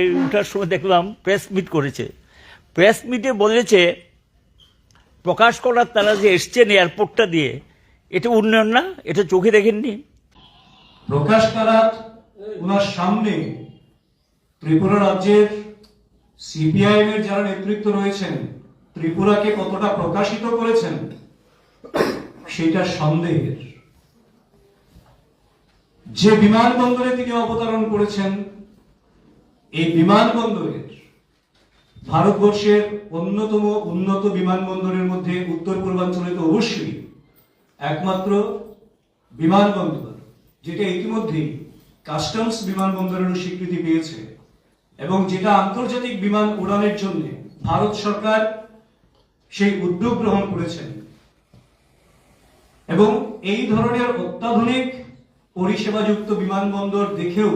এই ওঠার সময় দেখলাম প্রেস মিট করেছে। প্রেস মিটে বলেছে, প্রকাশ করার তারা যে এসছেন এয়ারপোর্টটা দিয়ে, এটা উন্নয়ন না, এটা চোখে দেখেননি। প্রকাশ কারাত ওনার সামনে ত্রিপুরা রাজ্যের সিপিআইএম এর যারা নেতৃত্ব রয়েছেন, ত্রিপুরাকে কতটা প্রকাশিত করেছেন, সেটা সন্দেহের। যে বিমানবন্দরে তিনি অবতরণ করেছেন এই বিমানবন্দরের ভারতবর্ষের অন্যতম উন্নত বিমানবন্দরের মধ্যে উত্তর পূর্বাঞ্চলে তো অবশ্যই একমাত্র বিমানবন্দর, যেটা ইতিমধ্যেই কাস্টমস বিমানবন্দরেরও স্বীকৃতি পেয়েছে এবং যেটা আন্তর্জাতিক বিমান উড়ানের জন্য ভারত সরকার সেই উদ্যোগ গ্রহণ করেছেন। এবং এই ধরনের অত্যাধুনিক পরিষেবাযুক্ত বিমানবন্দর দেখেও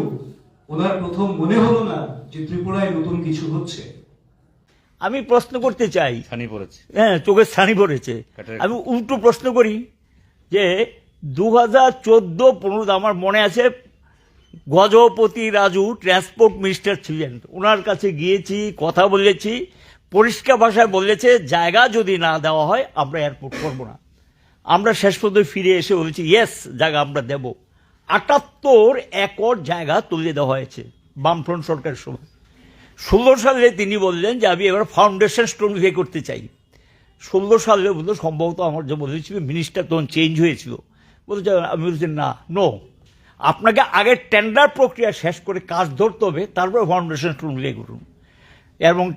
ওনার প্রথম মনে হলো না যে ত্রিপুরায় নতুন কিছু হচ্ছে। আমি প্রশ্ন করতে চাই। ছানি পড়েছে। হ্যাঁ চোখের ছানি পড়েছে। আমি উল্টো প্রশ্ন করি যে দু হাজার চোদ্দ পনেরো আমার মনে আছে গজপতি রাজু ট্রান্সপোর্ট মিনিস্টার ছিলেন। ওনার কাছে গিয়েছি কথা বলেছি পরিষ্কার ভাষায় বলেছে জায়গা যদি না দেওয়া হয় আমরা এয়ারপোর্ট করব না। আমরা শেষ পর্যন্ত ফিরে এসে বলেছি ইয়েস জায়গা আমরা দেব। আটাত্তর একর জায়গা তুলে দেওয়া হয়েছে বামফ্রন্ট সরকারের সময় ষোলো সালে তিনি বললেন যে, আমি এবার ফাউন্ডেশন স্টোন বিয়ে করতে চাই। ষোলো সালে বলতো সম্ভবত আমার যে বলেছিল মিনিস্টার তখন চেঞ্জ হয়েছিল। বলছে আমি বলছি, না নো আপনাকে আগে টেন্ডার প্রক্রিয়া শেষ করে কাজ ধরতে হবে, তারপরে ফাউন্ডেশন স্টোন বিয়ে করুন। এবং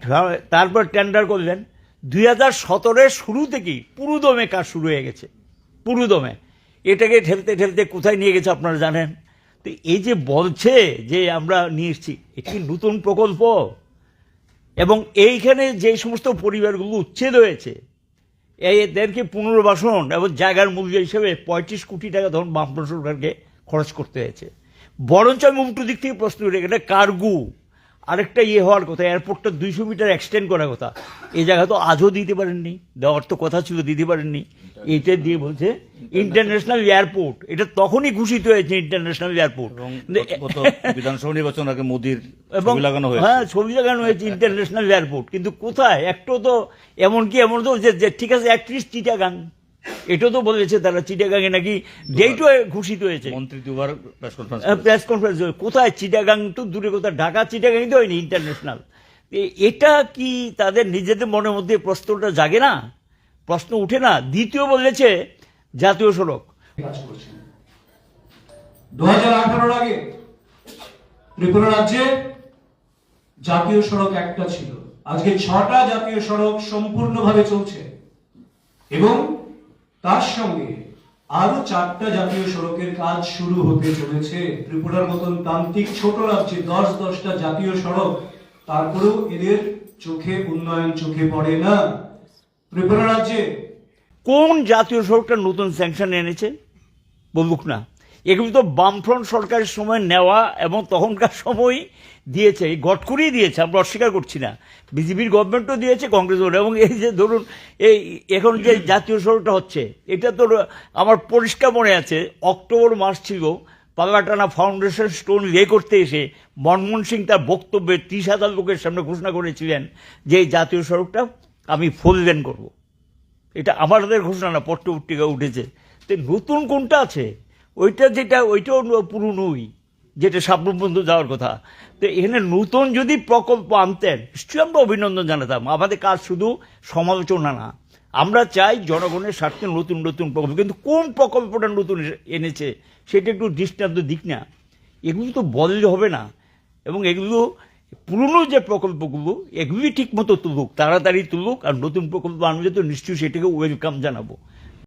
তারপর টেন্ডার করলেন। দুই হাজার সতেরোর শুরু থেকেই পুরুদমে কাজ শুরু হয়ে গেছে। পুরুদমে। এটাকে ঠেলতে ঠেলতে কোথায় নিয়ে গেছে আপনারা জানেন? তো এই যে বলছে যে আমরা নিয়ে এসছি একটি নতুন প্রকল্প। এবং এইখানে যে সমস্ত পরিবারগুলো উচ্ছেদ হয়েছে, এদেরকে পুনর্বাসন এবং জায়গার মূল্য হিসেবে পঁয়ত্রিশ কোটি টাকা ধরুন বামফ্রন্ট সরকারকে খরচ করতে হয়েছে। বরঞ্চ আমি উল্টো দিক থেকে প্রশ্ন এটা কার্গু আরেকটা ইয়ে হওয়ার কথা এয়ারপোর্টটা দুইশো মিটার এক্সটেন্ড করার কথা। এই জায়গা তো আজও দিতে পারেননি দেওয়ার তো কথা ছিল দিতে পারেননি। এইটা দিয়ে বলছে ইন্টারন্যাশনাল এয়ারপোর্ট এটা তখনই ঘোষিত হয়েছে ইন্টারন্যাশনাল এয়ারপোর্ট বিধানসভা নির্বাচন আগে মোদির এবং লাগানো হয়েছে। হ্যাঁ ছবি লাগানো হয়েছে ইন্টারন্যাশনাল এয়ারপোর্ট কিন্তু কোথায়? একটু তো এমন কি এমন তো যে যে ঠিক আছে একত্রিশ চিটাগাং এটা তো বলেছে তারা চিটাগাঙে নাকি ডেটও ঘোষিত হয়েছে। মন্ত্রী দুবার প্রেস কনফারেন্স প্রেস কনফারেন্স কোথায়? চিটাগাং তো দূরে কোথায়? ঢাকা চিটাগাং তো হয়নি ইন্টারন্যাশনাল এটা কি তাদের নিজেদের মনের মধ্যে প্রশ্নটা জাগে না? প্রশ্ন উঠে না? দ্বিতীয় বলেছে জাতীয় সড়ক। কাজ দু হাজার আঠারোর আগে ত্রিপুরা রাজ্যে জাতীয় সড়ক একটা ছিল। আজকে ছটা জাতীয় সড়ক সম্পূর্ণভাবে চলছে। এবং তার সঙ্গে আরও চারটা জাতীয় সড়কের কাজ শুরু হতে চলেছে। ত্রিপুরার মতন তান্ত্রিক ছোট রাজ্যে দশ দশটা জাতীয় সড়ক, তারপরেও এদের চোখে উন্নয়ন চোখে পড়ে না। ত্রিপুরা রাজ্যে কোন জাতীয় সড়কটা নতুন স্যাংশন এনেছে? বলুক না। এগুলো তো বামফ্রন্ট সরকারের সময় নেওয়া এবং তখনকার সময় দিয়েছে, এই গটকরিই দিয়েছে, আমরা অস্বীকার করছি না। বিজেপির গভর্নমেন্টও দিয়েছে কংগ্রেস এবং এই যে ধরুন, এই এখন যে জাতীয় সড়কটা হচ্ছে, এটা তো আমার পরিষ্কার মনে আছে, অক্টোবর মাস ছিল পাল্লাটানা ফাউন্ডেশন স্টোন লে করতে এসে মনমোহন সিং তার বক্তব্যে ত্রিশ হাজার লোকের সামনে ঘোষণা করেছিলেন যে এই জাতীয় সড়কটা আমি ফুল লেন করব। এটা আমাদের ঘোষণা না পট্ট পত্রিকা উঠেছে। তো নতুন কোনটা আছে? ওইটা যেটা, ওইটাও পুরনোই, যেটা সাবরুম পর্যন্ত যাওয়ার কথা। তো এখানে নতুন যদি প্রকল্প আনতেন, নিশ্চয়ই আমরা অভিনন্দন জানাতাম। আমাদের কাজ শুধু সমালোচনা না। আমরা চাই জনগণের স্বার্থে নতুন নতুন প্রকল্প। কিন্তু কোন প্রকল্পটা নতুন এনেছে, সেটা একটু দৃষ্টান্ত দিক না। এগুলো তো বললে হবে না। এবং এগুলো পুরনো যে প্রকল্পগুলো, এগুলি ঠিক মতো তুলুক, তাড়াতাড়ি তুলুক, আর নতুন প্রকল্প আনলে তো নিশ্চয়ই সেটাকে ওয়েলকাম জানাব।